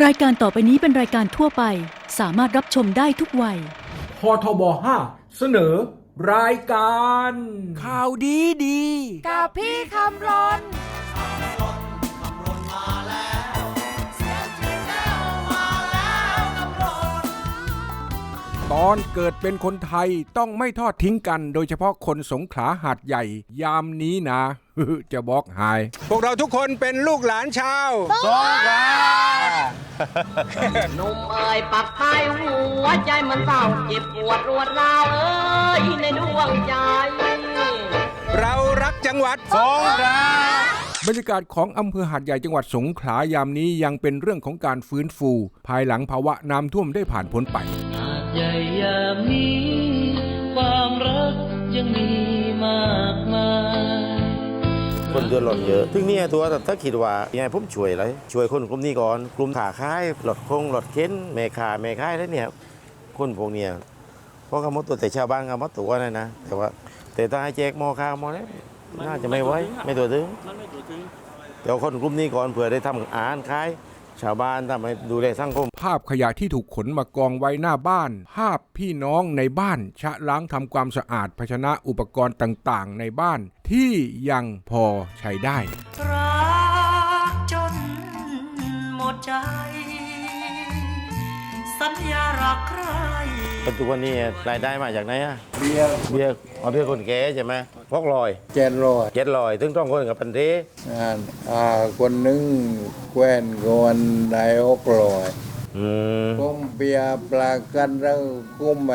รายการต่อไปนี้เป็นรายการทั่วไป สามารถรับชมได้ทุกวัย พทบ5เสนอ รายการ ข่าวดีดี กับพี่คำรนตอนเกิดเป็นคนไทยต้องไม่ทอดทิ้งกัน โดยเฉพาะคนสงขลาหาดใหญ่ ยามนี้นะ จะบอกหาย พวกเราทุกคนเป็นลูกหลานชาว หนุ่มเอ่ยปักใต้หัวใจมันเศร้าเจ็บปวดรวดราวเอ้ยในดวงใจ เรารักจังหวัดสงขลาบรรยากาศของอำเภอหาดใหญ่จังหวัดสงขลายามนี้ยังเป็นเรื่องของการฟื้นฟู ภายหลังภาวะน้ำท่วมได้ผ่านพ้นไป หาดใหญ่ยามนี้ ความรักยังมี ดือดร้อนเยอะถึงเนี่ยตัวแต่ถ้าคิดว่ายังไงผมช่วยอะไรช่วยคนกลุ่มนี้ก่อนกลุ่มขาค้ายหลอดคงหลอดเข็นแม่ขาแม่ค้ายแล้วเนี่ยคนพวกเนี้ยเพราะเขามดตัวแต่ชาวบ้านเขามดตัวนะนะแต่ว่าแต่ถ้าให้แจกหมอข้าวหมอแล้วน่าจะไม่ไหวไม่ตัวถึงเดี๋ยวคนกลุ่มนี้ก่อนเผื่อได้ทำอาหารขาย ชาวบ้านทำให้ดูแลสังคม ภาพขยะที่ถูกขนมากองไว้หน้าบ้าน ภาพพี่น้องในบ้าน ชะล้างทำความสะอาดภาชนะอุปกรณ์ต่างๆ ในบ้านที่ยังพอใช้ได้รักจนหมดใจ สัญญารักใครปัจจุบันนี้รายได้มาจากไหนอะเบียร์เบียร์เอาเบียร์คนแก่ใช่ไหม พกลอยเจ็ดร้อยเจ็ดลอยถึงต้องคนกับปันเทอ่าอ่าคนหนึ่งแควนคนได้หกร้อยอืมกุ้มเบียร์ปลากันแล้วกุ้มไป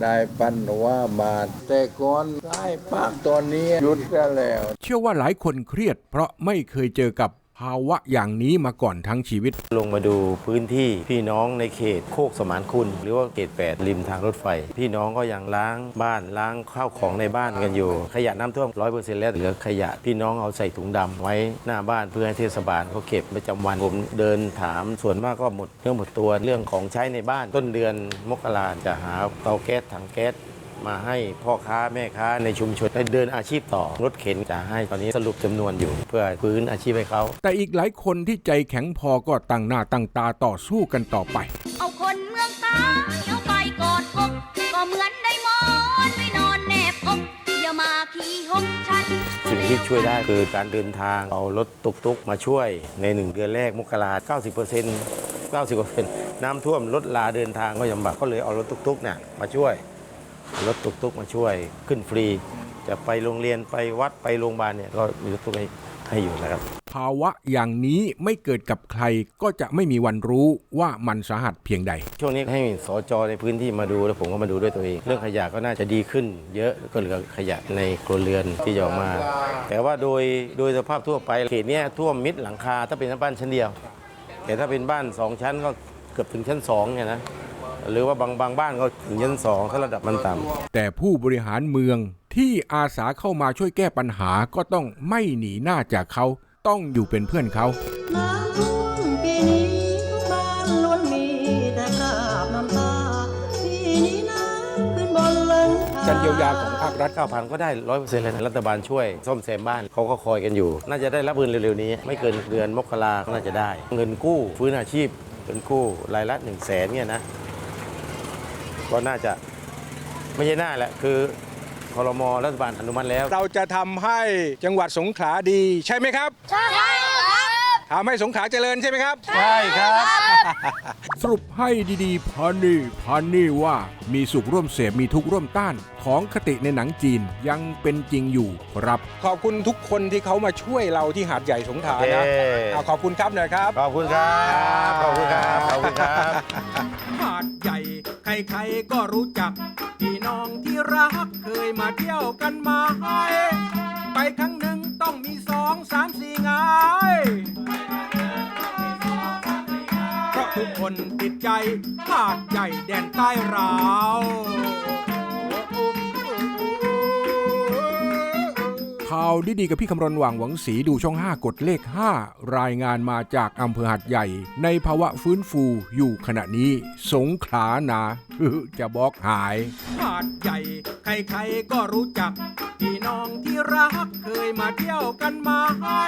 ได้ปันว่าบาท แต่ก่อนได้ปักตอนนี้หยุดกันแล้ว เชื่อว่าหลายคนเครียดเพราะไม่เคยเจอกับ ภาวะอย่างนี้มาก่อนทั้งชีวิต ลงมาดูพื้นที่พี่น้องในเขตโคกสมานคุณ หรือว่าเขต 8 ริมทางรถไฟ พี่น้องก็ยังล้างบ้านล้างข้าวของในบ้านกันอยู่ ขยะน้ำท่วมร้อยเปอร์เซ็นต์แล้วเหลือขยะพี่น้องเอาใส่ถุงดำไว้หน้าบ้านเพื่อให้เทศบาลเขาเก็บประจำวันผมเดินถามส่วนมากก็หมดเรื่องหมดตัวเรื่องของใช้ในบ้านต้นเดือนมกราจะหาเตาแก๊สถังแก๊ส มาให้พ่อค้าแม่ค้าในชุมชนได้เดินอาชีพต่อรถเข็นจะให้ตอนนี้สรุปจำนวนอยู่ เพื่อพื้นอาชีพให้เขาแต่อีกหลายคนที่ใจแข็งพอก็ตั้งหน้าตั้งตาต่อสู้กันต่อไป เอาคนเมืองตายเอาไปกอดอกก็เหมือนได้มอนไปนอนแนบอกอย่ามาขี่หกฉันสิ่งที่ช่วยได้คือการเดินทางเอารถตุกๆ มาช่วยในหนึ่งเดือนแรกมกรา90% 90%น้ำท่วมรถลาเดินทางก็ยำบากก็เลยเอารถตุกๆเนี่ยมาช่วยเอา รถตุกๆมาช่วยขึ้นฟรี จะไปโรงเรียนไปวัดไปโรงพยาบาลเนี่ยก็มีรถตุกให้ให้อยู่นะครับ ภาวะอย่างนี้ไม่เกิดกับใครก็จะไม่มีวันรู้ว่ามันสาหัสเพียงใด ช่วงนี้ให้สจในพื้นที่มาดูแล้วผมก็มาดูด้วยตัวเอง เรื่องขยะก็น่าจะดีขึ้น เยอะก็เหลือขยะในครัวเรือนที่จะออกมา แต่ว่าโดยโดยสภาพทั่วไปเขตเนี้ยท่วมมิดหลังคาถ้าเป็นบ้านชั้นเดียว แต่ถ้าเป็นบ้านสองชั้นก็เกือบถึงชั้นสองเนี่ยนะ หรือว่าบางบางบ้านก็ถึงชั้นสองถ้าระดับมันต่ำแต่ผู้บริหารเมืองที่อาสาเข้ามาช่วยแก้ปัญหาก็ต้องไม่หนีหน้าจากเขาต้องอยู่เป็นเพื่อนเขาน้ำท่วมปีนี้ทุกบ้านล้วนมีแต่คราบน้ำตาปีนี้น้ำขึ้นบนหลังคา การเยียวยาของภาครัฐเก้าพันก็ได้ร้อยเปอร์เซ็นต์เลยนะรัฐบาลช่วยซ่อมแซมบ้านเขาก็คอยกันอยู่ น่าจะได้รับเงินเร็วๆนี้ ไม่เกินเดือนมกราก็น่าจะได้ เงินกู้ฟื้นอาชีพเงินกู้รายละหนึ่งแสนเนี่ยนะ ก็น่าจะไม่ใช่น่าแหละคือคอรมอรัฐบาลอนุมัติแล้ว เราจะทำให้จังหวัดสงขลาดีใช่ไหมครับใช่ครับทำให้สงขลาเจริญใช่ไหมครับ ใช่ครับ สรุปให้ดีๆพันนี่พันนี่ว่ามีสุขร่วมเสพมีทุกข์ร่วมต้านของคติในหนังจีนยังเป็นจริงอยู่ครับ ขอบคุณทุกคนที่เขามาช่วยเราที่หาดใหญ่สงขลานะเย้เอาขอบคุณครับหน่อยครับ ขอบคุณครับ ขอบคุณครับ ขอบคุณครับ หาด ใหญ่ใครๆก็รู้จัก พี่น้องที่รักเคยมาเที่ยวกันมาให้ไปครั้งหนึ่งต้องมีสองสามสี่งายเพราะทุกคนติดใจหาดใหญ่แดนใต้เรา ข่าวดีๆกับพี่คำรณหว่างหวังสีดูช่อง 5 กดเลข 5 รายงานมาจากอำเภอหัดใหญ่ ในภาวะฟื้นฟูอยู่ขณะนี้ สงขลานะจะบอกหายหาดใหญ่ ใครๆก็รู้จัก พี่น้องที่รักเคยมาเที่ยวกันมาให้